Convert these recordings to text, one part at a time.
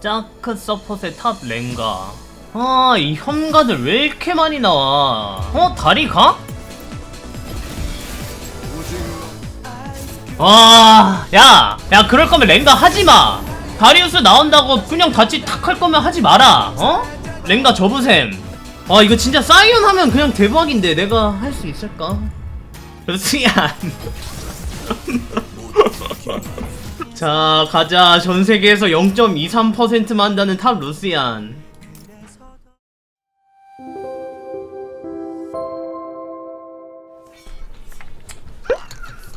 짜크 서폿의 탑 랭가 아 이 혐가들 왜 이렇게 많이 나와 어? 다리 가? 와, 야, 야, 그럴 거면 랭가 하지 마. 다리우스 나온다고 그냥 같이 탁 할 거면 하지 마라. 어? 랭가 접으셈. 아, 이거 진짜 사이언 하면 그냥 대박인데 내가 할 수 있을까? 루시안. 자, 가자. 전 세계에서 0.23%만 한다는 탑 루시안.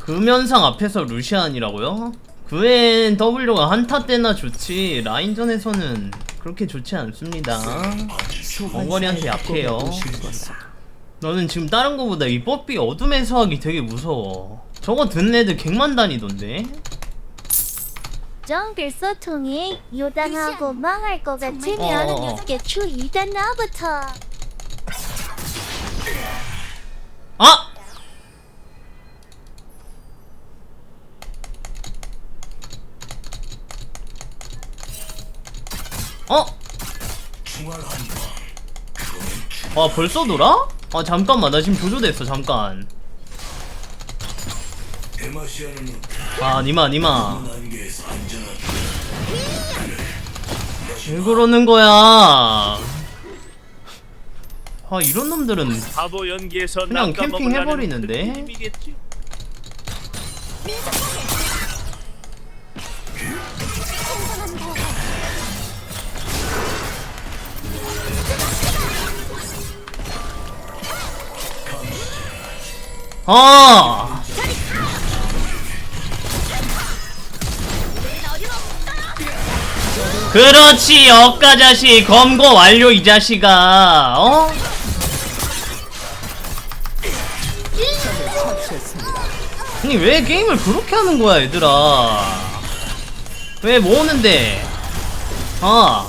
금연상 앞에서 루시안이라고요? 그엔 W가 한타 때나 좋지 라인전에서는 그렇게 좋지 않습니다 원거리한테 약해요 너는 지금 다른 거보다 이 뽀삐 어둠의 수학이 되게 무서워 저거 듣는 애들 갱만 다니던데? 정 글소통이 요당하고 망할 것 같으면 어, 어. 개추 2단 나부터 아! 어? 아 벌써 돌아? 아 잠깐만 나 지금 조조됐어 잠깐 아 니마 니마 왜 그러는 거야 아 이런 놈들은 바보 연기에서 그냥 캠핑 해버리는데? 아! 그렇지 억가 자식 검거 완료 이 자식아 어? 아니 왜 게임을 그렇게 하는 거야 얘들아? 왜 모으는데? 아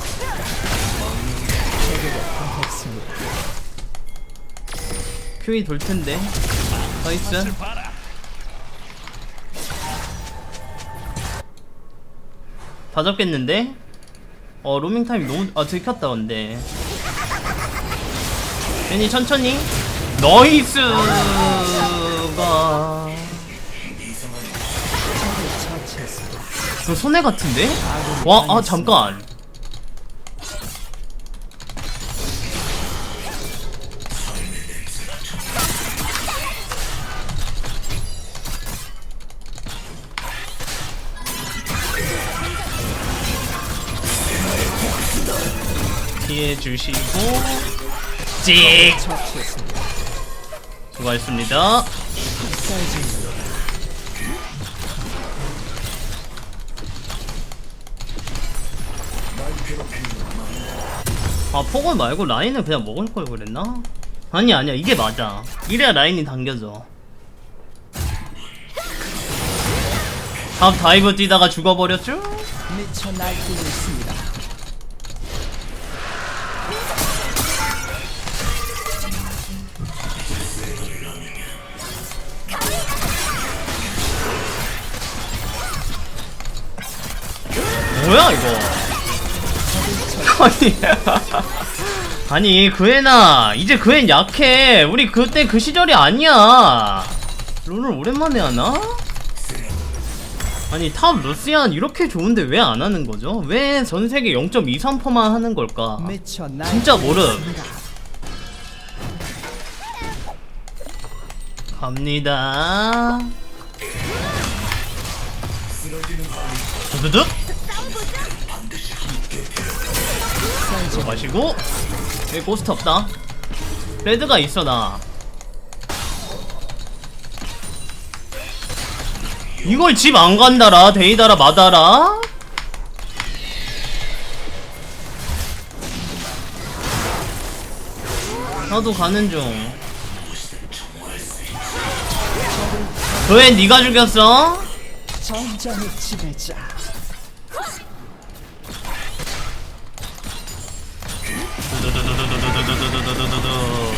큐이 돌 텐데. 나이스 다 잡겠는데? 어 로밍 타임 너무 아 들켰다 근데. 괜히 천천히. 너이스가. 저 손해 같은데? 와 아 잠깐 주시고 찍 수고하셨습니다. 아 폭을 말고 라인을 그냥 먹을 걸 그랬나? 아니 아니야 이게 맞아. 이래야 라인이 당겨져. 탑 다이브 뛰다가 죽어버렸죠? 미쳐 날뛰고 있습니다. 이거 아니 아니 그애나 이제 그앤 약해 우리 그때 그 시절이 아니야 롤을 오랜만에 하나? 아니 탑 루시안 이렇게 좋은데 왜 안 하는 거죠? 왜 전세계 0.23%만 하는 걸까? 진짜 모름. 갑니다 두두둑 이거 마시고. 여기 고스트 없다. 레드가 있어 나 이걸 집 안 간다라? 데이다라 마다라? 나도 가는 중. 그애 네가 죽였어? 전장의 지배자. 두두두두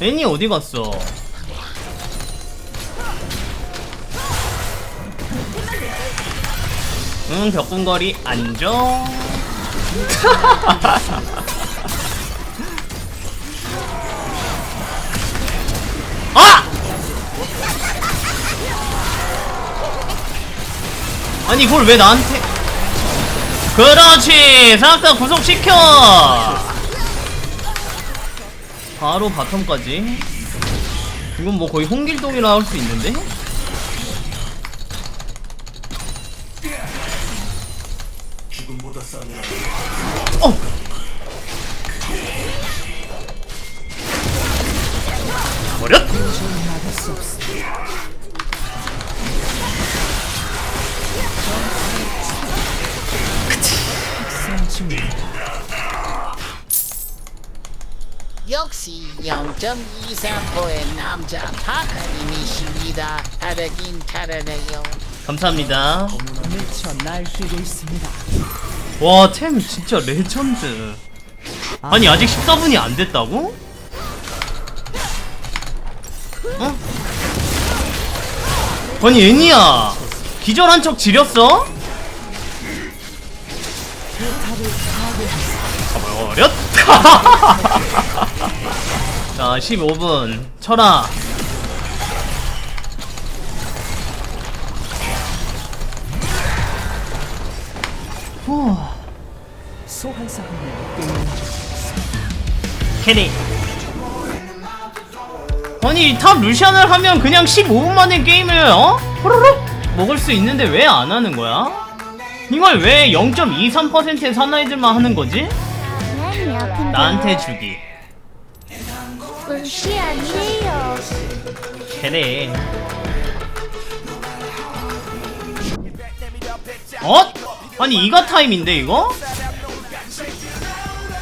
애니 어디 갔어? 응, 벽궁거리 안정. 아니 이걸 왜 나한테? 그렇지! 싹다 구속시켜! 바로 바텀까지? 이건 뭐 거의 홍길동이라 할 수 있는데? 어! 버렸! 역시 0.23%의 남자 파카님이십니다. 다르긴 다르네요. 감사합니다 미쳐 날뛰고 있습니다. 와 템 진짜 레전드 아니 아직 14분이 안 됐다고? 어? 아니 애니야 기절한 척 지렸어? 버렸 자 15분. 쳐라 후 캐리. 아니 탑 루시안을 하면 그냥 15분 만에 게임을 어? 호로록? 먹을 수 있는데 왜 안 하는 거야? 이걸 왜 0.23%의 사나이들만 하는 거지? 나한테 주기 은시 아니에요 캐리 어? 아니 이가 타임인데 이거?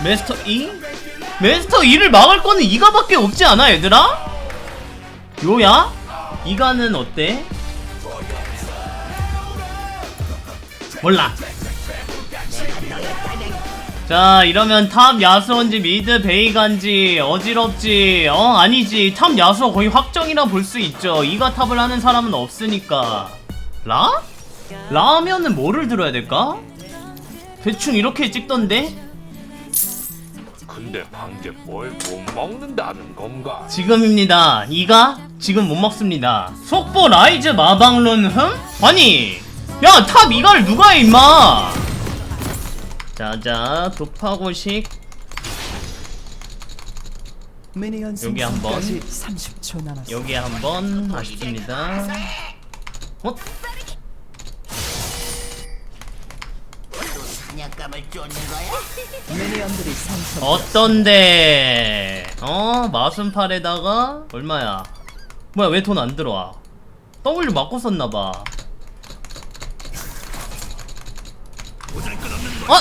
메스터 2? 메스터 2를 막을 거는 이가밖에 없지 않아 얘들아? 요야? 이가는 어때? 몰라 자 이러면 탑 야수원지 미드 베이간지 어지럽지 어 아니지 탑 야수 거의 확정이라 볼 수 있죠 이가 탑을 하는 사람은 없으니까 라? 라면은 뭐를 들어야 될까? 대충 이렇게 찍던데? 근데 방제 뭘못 먹는다는 건가? 지금입니다 이가? 지금 못 먹습니다 속보 라이즈 마방룬 흠? 아니 야 탑 이가를 누가 해 임마 자자 미니언 여기 한 번. 생성까지 30초 남았습니다. 여기에 한번 아쉽습니다 어? 어떤데? 어? 마순팔에다가 얼마야? 뭐야 왜 돈 안 들어와? W 맞고 썼나봐. 어?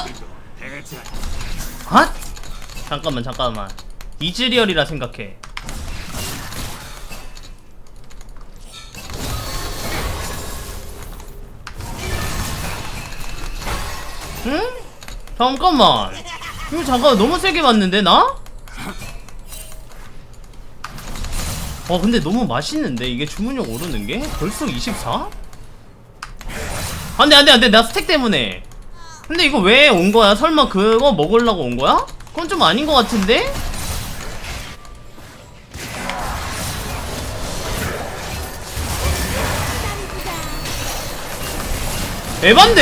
아? 잠깐만 잠깐만. 이즈리얼이라 생각해. 응? 잠깐만. 이거 잠깐 너무 세게 맞는데 나? 어 근데 너무 맛있는데 이게 주문력 오르는 게 벌써 24? 안돼 안돼 안돼 나 스택 때문에 근데 이거 왜 온 거야? 설마 그거 먹으려고 온 거야? 그건 좀 아닌 것 같은데? 에반데?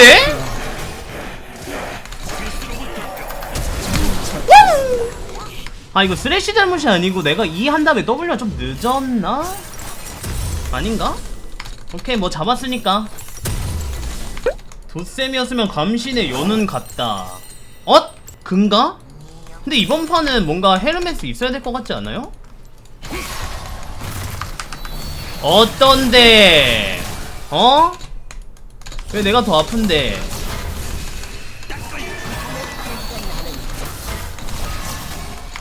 아 이거 쓰레쉬 잘못이 아니고 내가 E 한 다음에 W가 좀 늦었나? 아닌가? 오케이 뭐 잡았으니까 도쌤이었으면 감신의 연운 같다 엇? 근가? 근데 이번 판은 뭔가 헤르메스 있어야 될 것 같지 않아요? 어떤데? 어? 왜 내가 더 아픈데?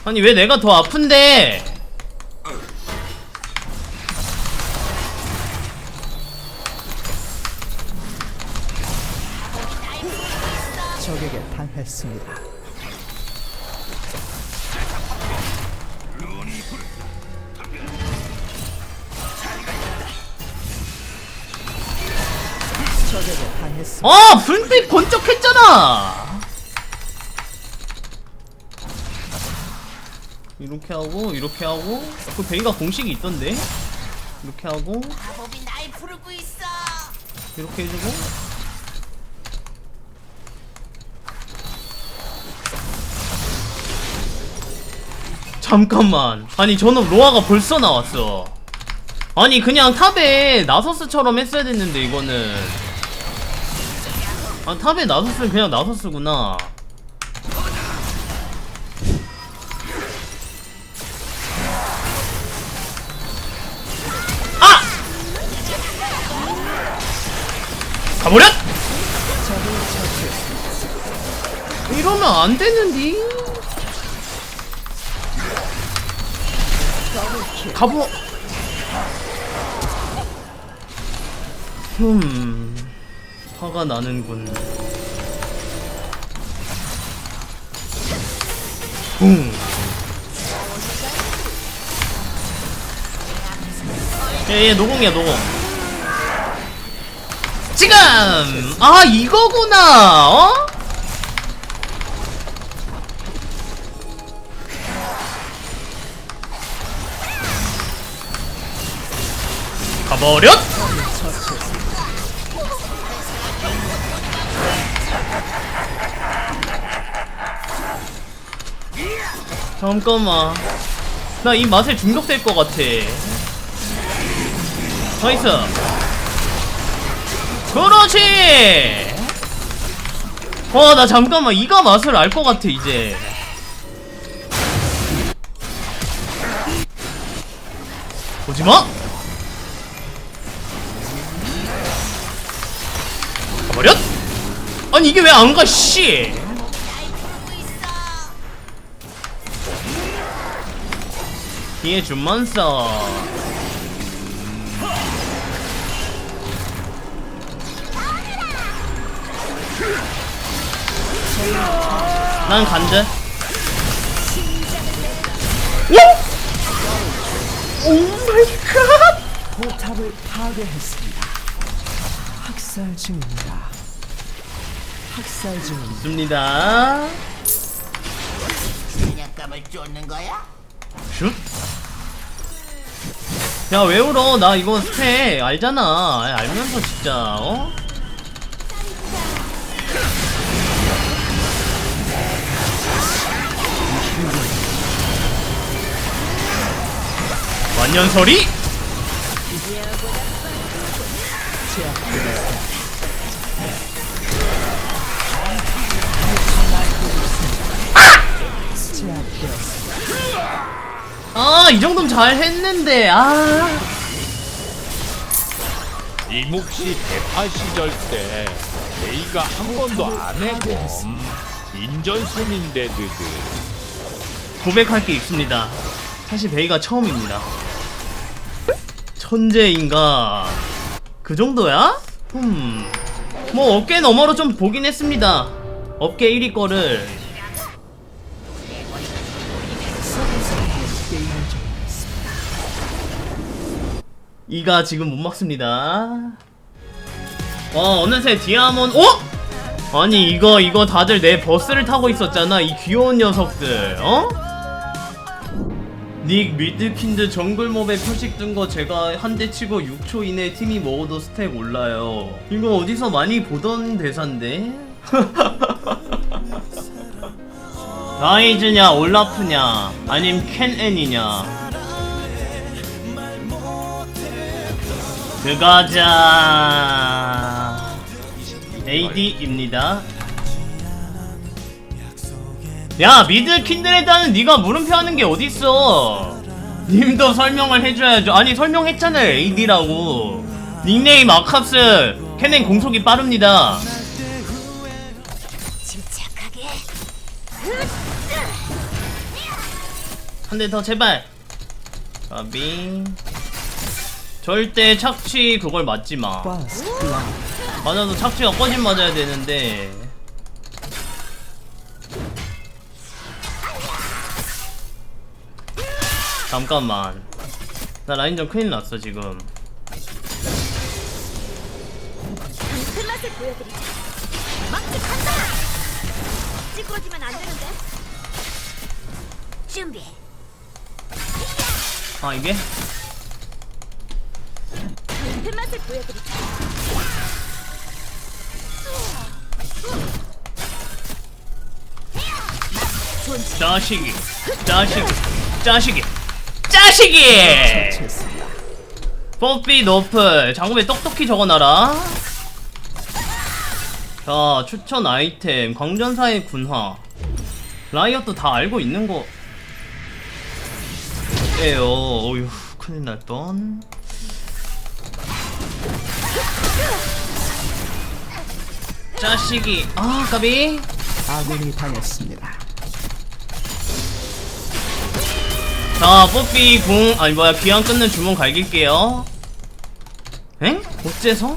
아니 왜 내가 더 아픈데? 했습니다. 아 불빛 번쩍했잖아! 이렇게 하고 이렇게 하고. 그 베이가 공식이 있던데? 이렇게 하고. 이렇게 해주고 잠깐만 아니 저는 로아가 벌써 나왔어 아니 그냥 탑에 나서스처럼 했어야 됐는데 이거는 아 탑에 나서스는 그냥 나서스구나 아! 가버렸! 이러면 안 되는데. 가보. 흠. 화가 나는군. 붕. 얘, 얘 노공이야, 노공. 지금! 아, 이거구나! 어? 가버렸! 잠깐만. 나 이 맛에 중독될 것 같아. 나이스. 그렇지! 와, 나 잠깐만. 이가 맛을 알 것 같아, 이제. 보지마! 아니, 이게 왜 안 가, 씨! 뒤에 써. 난 간대. 오! 오 마이 갓! 포탑을 파괴했습니다. 학살 중입니다. 학살 중입니다. 좋습니다. 사냥감을 쫓는 거야? 슛. 야, 왜 울어? 나 이거 스택 알잖아. 알면서 진짜, 어? 완년설이? 아, 이 정도면 잘 했는데, 아. 이묵씨 대파 시절 때 베이가 한 번도 안 해고 인전선인데 드드 고백할 게 있습니다. 사실 베이가 처음입니다. 천재인가? 그 정도야? 음. 뭐 어깨 너머로 좀 보긴 했습니다. 업계 1위 거를 이가 지금 못 막습니다. 와 어느새 디아몬 어? 아니 이거 이거 다들 내 버스를 타고 있었잖아 이 귀여운 녀석들 어? 닉 미드킨드 정글몹에 표식 뜬 거 제가 한 대 치고 6초 이내에 팀이 먹어도 스택 올라요 이거 어디서 많이 보던 대사인데? 라이즈냐 올라프냐 아님 켄앤이냐 들어가자. AD입니다. 야 미드 킨드레드는 네가 물음표 하는 게 어딨어? 님도 설명을 해줘야죠. 아니 설명했잖아요 AD라고. 닉네임 아캅스 캐넨 공속이 빠릅니다. 한 대 더 제발. 가비 절대 착취 그걸 맞지마 First blood. 맞아도 착취가 꺼진 맞아야 되는데 잠깐만 나 라인전 큰일 났어 지금. 아 이게 그 맛을 보여드리자. 자식이 자식이 자식이 자식이. 뽀삐 노플 장군에 똑똑히 적어놔라 자 추천 아이템 광전사의 군화 라이엇도 다 알고 있는 거 예요 어휴 큰일 날뻔 자식이 아 까비 아군이 당했습니다. 자, 뽀삐 궁, 아니 뭐야, 귀환 끊는 주문 갈길게요. 엥? 어째서?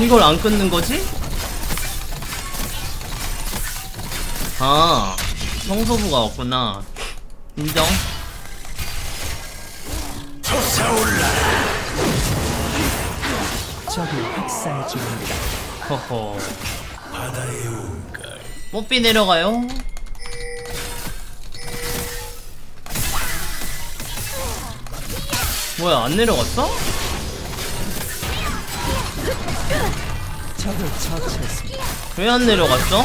이걸 안 끊는 거지? 아, 성소부가 없구나. 인정. 적을 학살 중입니다. 허허. 뽀삐 내려가요. 뭐야, 안 내려갔어? 적을 처치했습니다. 왜안 내려갔어?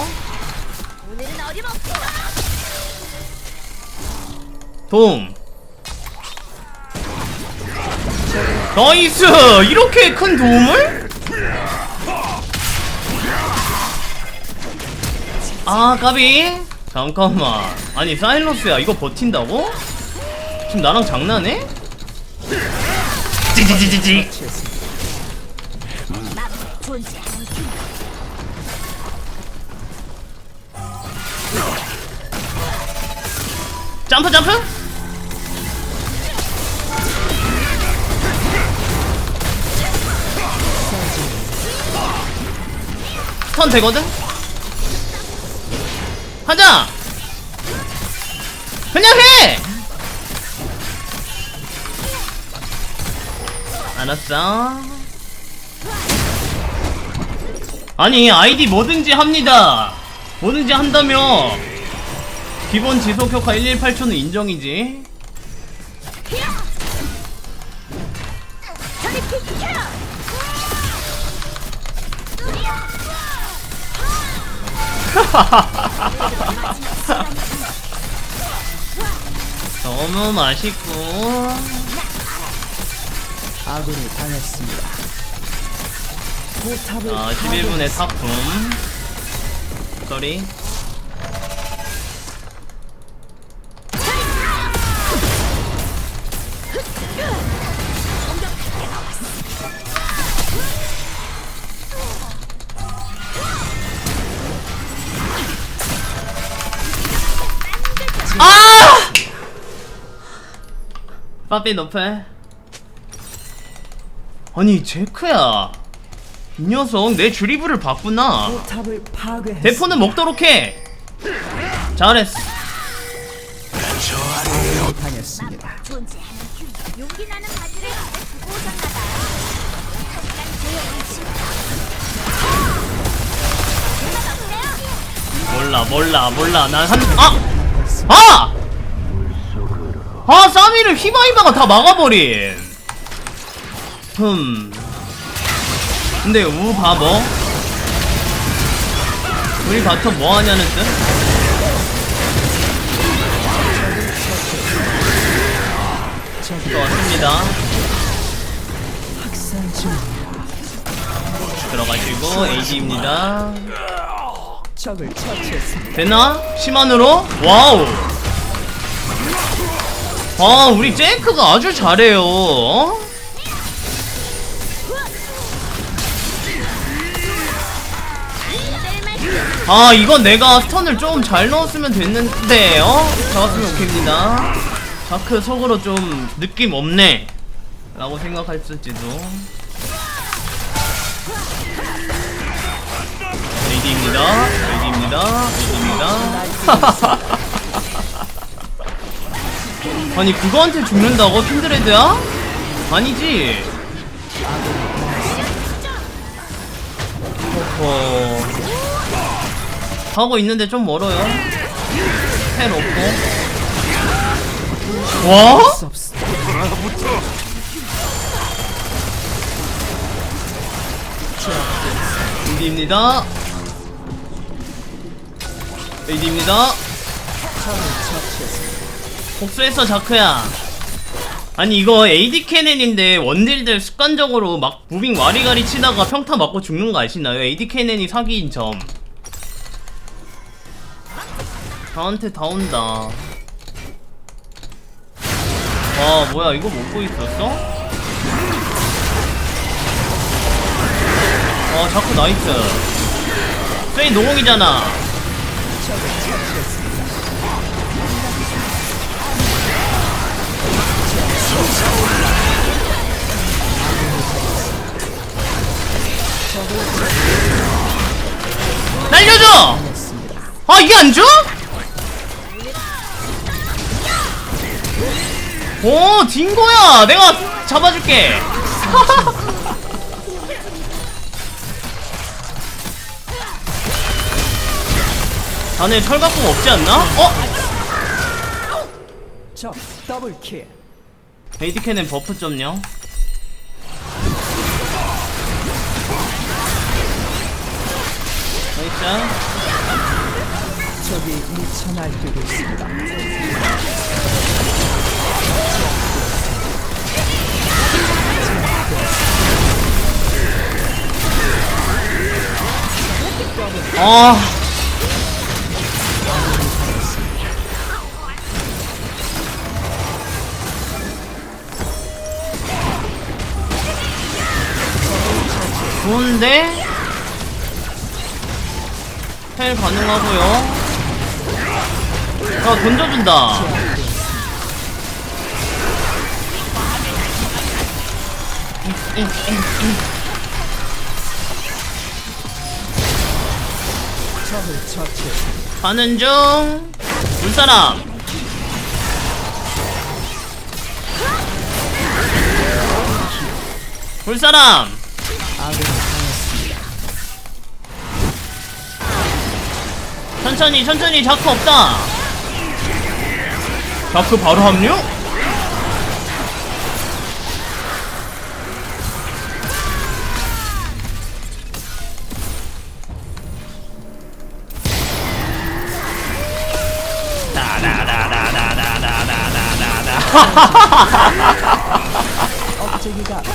오늘은 어림없어. 도움 나이스! 이렇게 큰 도움을? 아 까비 잠깐만 아니 사일러스야 이거 버틴다고? 지금 나랑 장난해? 찌찌찌찌찌. 점프 점프 턴 되거든? 하자! 그냥 해! 알았어 아니 아이디 뭐든지 합니다 뭐든지 한다며 기본 지속 효과 118초는 인정이지. 너무 맛있고. 아군이 당했습니다. 포탑을 아, 11분의 파괴했습니다. 사품. 쏘리. 아! 빠삐 높여. 아니 제크야 이 녀석 내 주리부를 봤구나 포탑을. 대포는 먹도록 해 잘했어 아군이 당했습니다. 존재하는 균. 용기 나는 바지를 두고 오셨나봐요. 잠깐 조용히 좀. 몰라 몰라 몰라 난한 아! 아! 아 사미를 히바히바가 다 막아버린 흠 근데 우 바보 우리 바텀 뭐하냐는 뜻? 중입니다. 들어가시고 AD입니다 적을 처치했습니다. 되나? 시만으로? 와우 아 우리 잭크가 아주 잘해요 어? 아 이건 내가 스턴을 좀 잘 넣었으면 됐는데 어? 잡았으면 오케이입니다 자크 속으로 좀 느낌 없네 라고 생각했을지도 AD입니다 AD입니다 AD입니다 아니 그거한테 죽는다고 킨드레드야? 아니지 어... 가고 있는데 좀 멀어요. 텔 없고. 와? 수 없습니다. 처치했습니다. 복수했어 자크야. 아니 이거 AD 캐넨인데 원딜들 습관적으로 막 무빙 와리가리 치다가 평타 맞고 죽는 거 아시나요? AD 캐넨이 사기인 점. 저한테 다 온다. 와 뭐야 이거 먹고 있었어? 와 자크 나이스. 쇠이 노공이잖아. 날려줘! 아 이게 안 줘? 오 딩고야 내가 잡아줄게 자네 철갑공 없지 않나? 어? 적 더블킬. 에이디캔은 버프 점요 나이스 적이 미쳐 날뛰고 있습니다. 아 좋은데? 헬 가능하고요 야 던져준다. 가는 중 물사람 물사람 천천히 천천히 자크 없다 자크 바로 합류?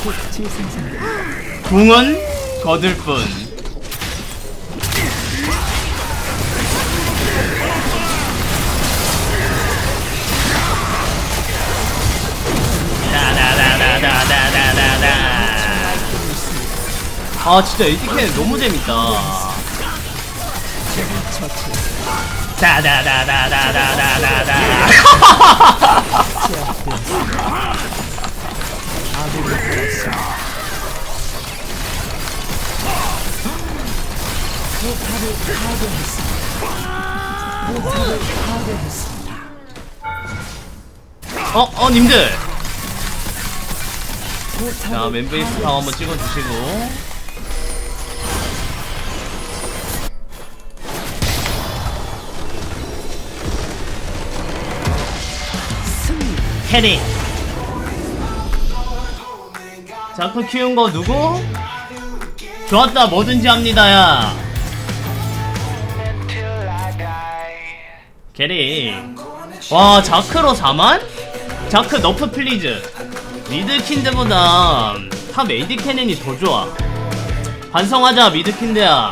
곧. 궁은 거들 뿐 아 진짜 에디캔 너무 재밌다 적을 처치했습니다. 다다다다다다다다 제압되었습니다. 아군이 당했습니다. 포탑을 파괴했습니다. 포탑을 파괴했습니다. 어? 어 님들 자 멤베이스 방 한번 찍어주시고 캐리 자크 키운 거 누구? 좋았다 뭐든지 합니다 야. 캐리. 와 자크로 4만? 자크 너프 플리즈. 미드킨드보다 탑 에이디 캐넨이 더 좋아. 반성하자 미드킨드야